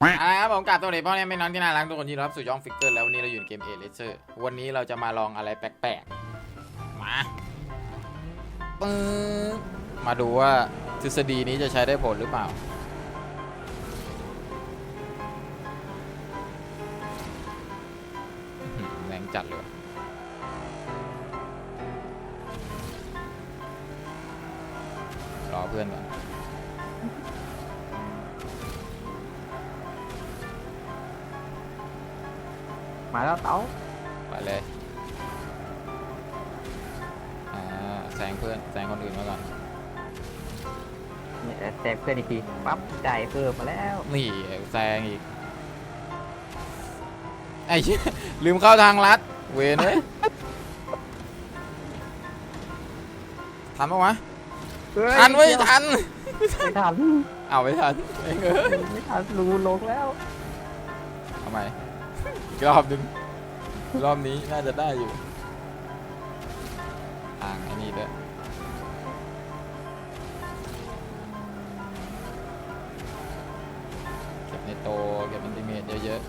อะไรครับผมกลับตัวเด็กพ่อเนี่ยไม่นอนที่น่ารักทุกคนที่รับสู่ย่องฟิกเกอร์แล้ววันนี้เราอยู่ในเกมเอเลเซอร์วันนี้เราจะมาลองอะไรแปลกๆ มาปึ๊มาดูว่าทฤษฎีนี้จะใช้ได้ผลหรือเปล่า แรงจัดเลยรอเพื่อนก่อน มาแล้วเต๋าไปเลยอ่าแซงเพื่อนแซงคนอื่นมาก่อนเนี่ยแต่เพื่อนอีกทีปั๊บจ่ายเพิ่มมาแล้ว นี่แซงอีกไอ้เหี้ยลืมเข้าทางลัด เวนเลยทันปะวะเฮ้ยทันไว้ยเดี๋ยวทัน ไม่ทันเอาไม่ทันเองเออไม่ทันรูลงแล้วทำไม อีกรอบหนึงรอบนี้น่าจะได้อยู่ทางไอ้นี่ด้วยเก็บในโตเก็บอันติเมตเยอะ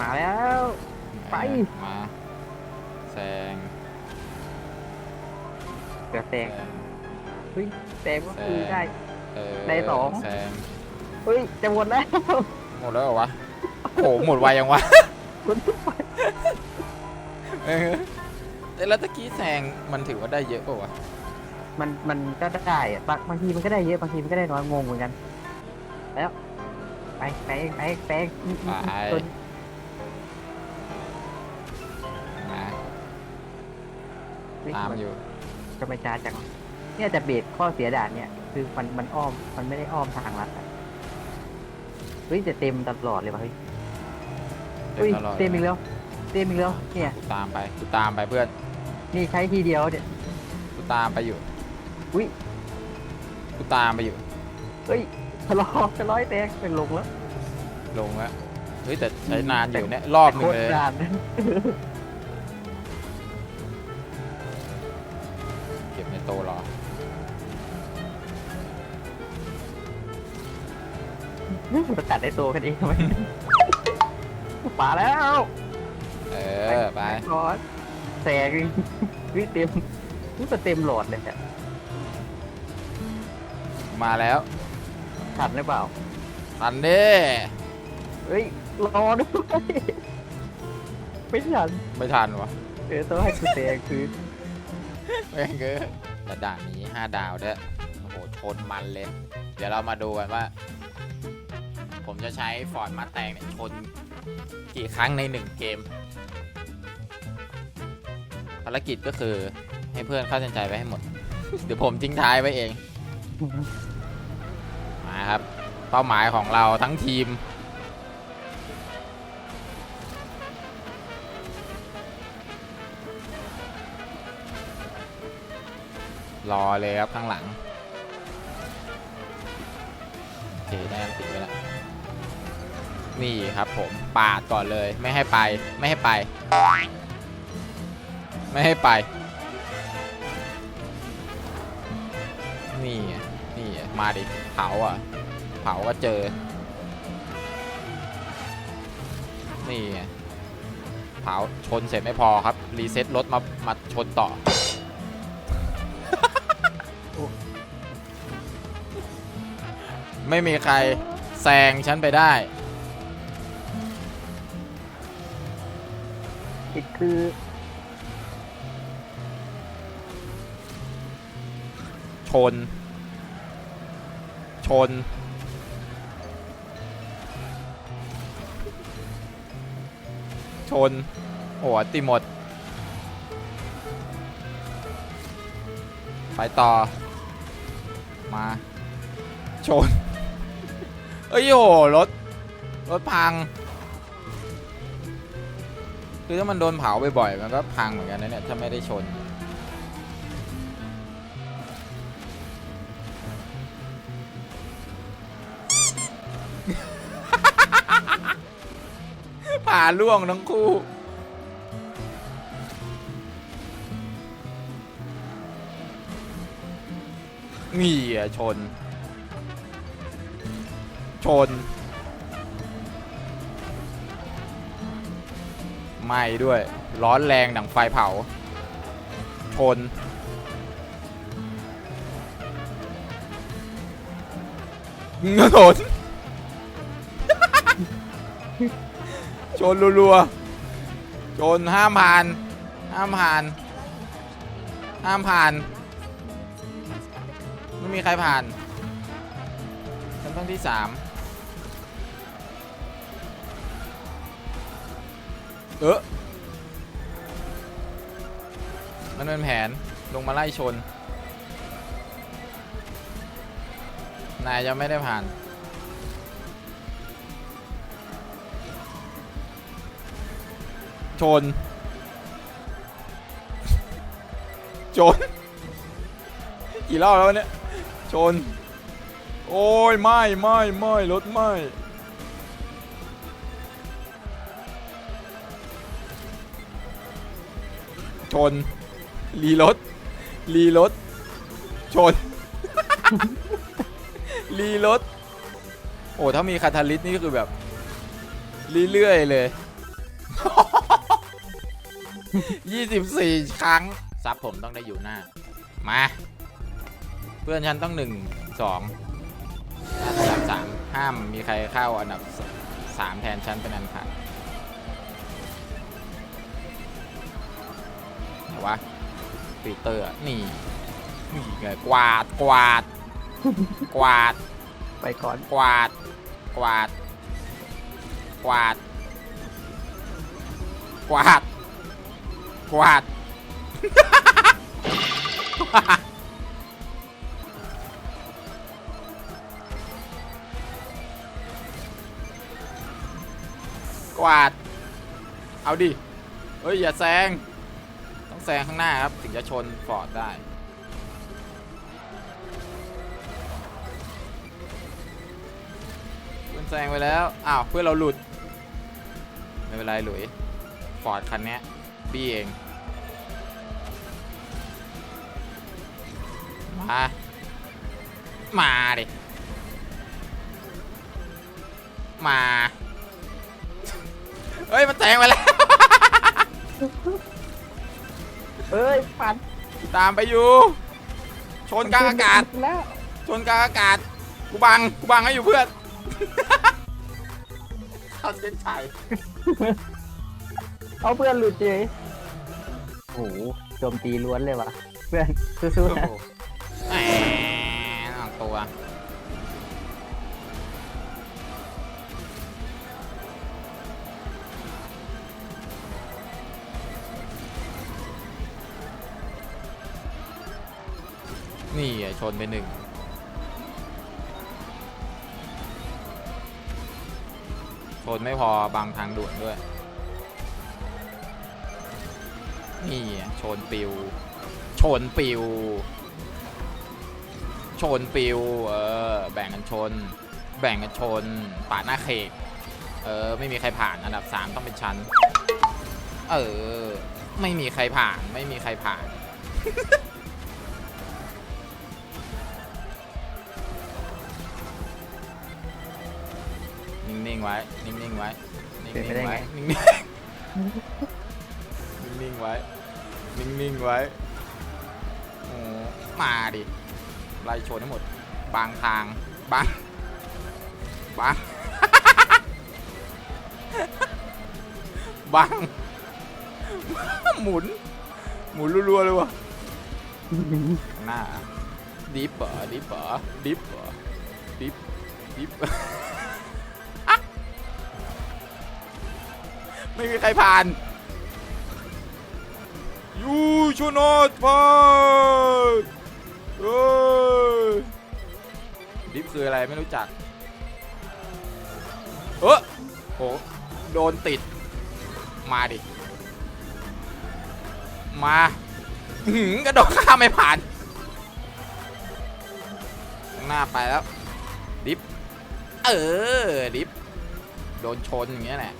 มาแล้ว ๆไป มาแซงเกือบแตกแซงเฮ้ยแตกก็คือได้ เออได้สอง แซงเฮ้ยจะหมดแล้วหมดแล้วเหรอวะโอ้โหหมดไวยังวะคุณทุกไปเออแต่แล้วตะกี้แซงมันถือว่าได้เยอะป่าวะมันมันก็ได้อะบางบางทีมันก็ได้เยอะบางทีมันก็ได้น้อยงงเหมือนกันแล้วไปไปไปไปอืมอืมอืมตัวมานี้ตามอยู่จะไม่จ้าจังเนี่ยแต่เบรกข้อเสียด่านเนี่ย คือมันมันอ้อมมันไม่ได้อ้อมทางลัดอะเฮ้ยจะเต็มตลอดเลยว่ะเฮ้ยเต็เฮ้ยมตลอดเต็มอีกแล้วเต็มอีกแล้วเนี่ย กูตามไปกูตามไปเพื่อนนี่ใช้ทีเดียวเนี่ยกูตามไปอยู่อุ้ยกูตามไปอยู่ เฮ้ยชะลอชะลอยแตกเป็นลงแล้วลงแล้วเฮ้ยแต่ใช้นานอยู่เนี่ยรอบหนึงโคตเลรยนาน ประกาศได้ตัวกันเองทำไมป่าแล้วเออไปก่อนแตกอีกวิเต็มนี่ก็เต็มหลอดเลยอะมาแล้วทันหรือเปล่าทันเด้เฮ้ยรอด้วยไม่ทันไม่ทันวะเออต้องให้กูแตกคือแม่งเออแต่ด่านนี้ห้าดาวด้วยโอ้โหชนมันเลย เดี๋ยวเรามาดูกันว่า ผมจะใช้ฟอร์ดมาแตงเนี่ยชนกี่ครั้งในหนึ่งเกม ภารกิจก็คือให้เพื่อนเข้าสนใจไว้ให้หมด เดี๋ยวผมทิ้งท้ายไว้เอง มาครับ เป้าหมายของเราทั้งทีม รอเลยครับข้างหลัง โอเค ได้ติดไปแล้ว นี่ครับผมปาดก่อนเลย ไม่ให้ไป ไม่ให้ไป ไม่ให้ไป นี่นี่มาดิเผาอะ เผาก็เจอ นี่เผาชนเสร็จไม่พอครับ รีเซ็ตรถมามาชนต่อไม่มีใครแซงฉันไปได้ อีกคือชน ชน ชน โอ้โหติหมด ไปต่อ มา ชน เอ้ยโหรถ รถพัง คือถ้ามันโดนเผาบ่อยๆมันก็พังเหมือนกันนะเนี่ยถ้าไม่ได้ชนผ่าล่วงทั้งคู่ นี่อะชน ชน ไหม่ด้วย ร้อนแรงดังไฟเผา ชนเงนน ชนรัวๆ ชนห้ามผ่าน ห้ามผ่าน ห้ามผ่าน ไม่มีใครผ่านฉันต้องที่สาม เออมันเป็นแผนลงมาไล่ชน นายยังไม่ได้ผ่าน ชน ชน กี่รอบแล้วเนี่ย ชน โอ้ย ไม่ ไม่ ไม่ รถไม่ ชน รีรถ รีรถ ชน รีรถ โอ้ ถ้ามีคาทาลิสนี่คือแบบ เรื่อยๆเลย 24 ครั้ง ซับผมต้องได้อยู่หน้า มา เพื่อนฉันต้องหนึ่งสองอันดับสามห้ามมีใครเข้าอันดับสามแทนฉันเป็นอันขาด วะปีเตอร์อะนี่นี่ไงกวาดกวาด กวาดไปก่อนกวาดกวาดกวาดกวาดกวาดกวาด เอาดิ เฮ้ย อย่าแซงต้อง แซงข้างหน้าครับ ถึงจะชนฟอร์ดได้เพื่อนแซงไปแล้ว อ้าวเพื่อนเราหลุด ไม่เป็นไรหลุยฟอร์ดคันนี้บี้เอง มา มาดิ มา เฮ้ย มันแซงไปแล้ว เอ้ยปัดตามไปอยู่ ชนกลางอากาศ แล้ว ชนกลางอากาศ กูบัง กูบังให้อยู่เพื่อนเข้าเส้นชัยเอาเพื่อนหลุดเฉยโอ้โหโจมตีล้วนเลยวะเพื่อนสู้ๆนะ แหมออกตัว นี่ชนไปหนึ่งชนไม่พอบางทางด่วนด้วย นี่ชนปิว ชนปิว ชนปิว เออ แบ่งกันชน แบ่งกันชนปาดหน้าเขกเออ ไม่มีใครผ่านอันดับสามต้องเป็นชั้น เออ ไม่มีใครผ่าน ไม่มีใครผ่าน นิ่งๆไว้ นิ่งๆไว้ นิ่งเป็นไปได้ๆไง ไว้ นิ่งๆนิ่งๆไว้ นิ่งๆไว้โอ้มาดิไล่ชนทั้งหมด บางทางบางบางบางหมุน หมุนรัวๆเลยวะข้างหน้าอะดิฟเหรอดิฟเหรอดิฟเหรอดิฟดิฟ ไม่มีใครผ่านยูชนอตพาเอ้ยดิฟคืออะไรไม่รู้จัก เออโห โดนติด มาดิ มาหือกระโดดข้ามไม่ผ่าน หน้าไปแล้ว ดิฟ เออ ดิฟ โดนชนอย่างเงี้ยแหละ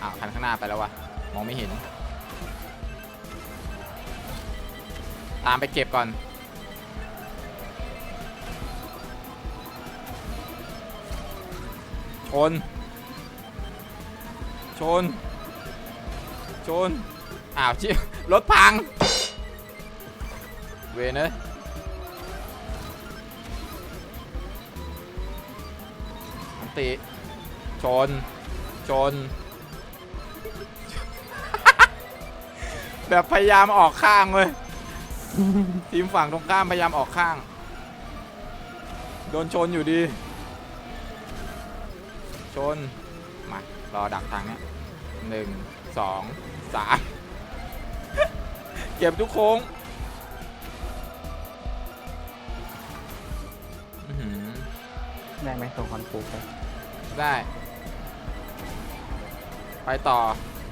อ้าวคันข้างหน้าไปแล้ววะมองไม่เห็น ตามไปเก็บก่อน ชน ชน ชน อ้าวจิรถพัง เวเนะติ ชน ชน แบบพยายามออกข้างเว้ยทีมฝั่งตรงข้ามพยายามออกข้าง โดนชนอยู่ดี ชน มารอดักทางเนี้ยหนึ่งสองสามเก็บทุกโค้งอื้อหือได้ไหมส่งคอนฟูไปได้ ไปต่อ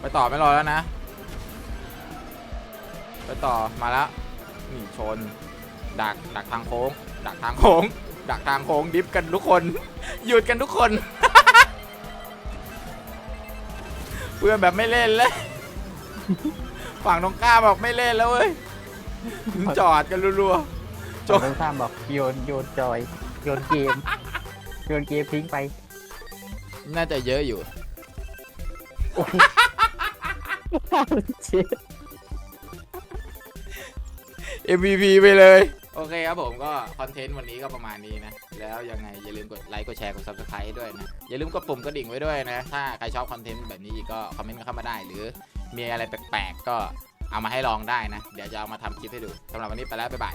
ไปต่อไม่รอแล้วนะ ไปต่อมาแล้วนี่ชน ดักดักทางโค้ง ดักทางโค้ง ดักทางโค้งดิฟกันทุกคน หยุดกันทุกคน เพื่อนแบบไม่เล่นเลยฝั่งตรงข้ามบอกไม่เล่นแล้วเว้ยจอดกันรัวๆจส่บงตรงข้ามบอกโยนโยนจอยโยนเกมโยนเกมทิ้งไป น่าจะเยอะอยู่เช็ด MVP ไปเลย โอเคครับผมก็คอนเทนต์วันนี้ก็ประมาณนี้นะ แล้วยังไงอย่าลืมกดไลค์กดแชร์กด subscribe ให้ด้วยนะ อย่าลืมกดปุ่มกระดิ่งไว้ด้วยนะ ถ้าใครชอบคอนเทนต์แบบนี้ก็คอมเมนต์เข้ามาได้ หรือมีอะไรแปลกๆก็เอามาให้ลองได้นะ เดี๋ยวจะเอามาทำคลิปให้ดูสำหรับวันนี้ไปแล้วบ๊ายบาย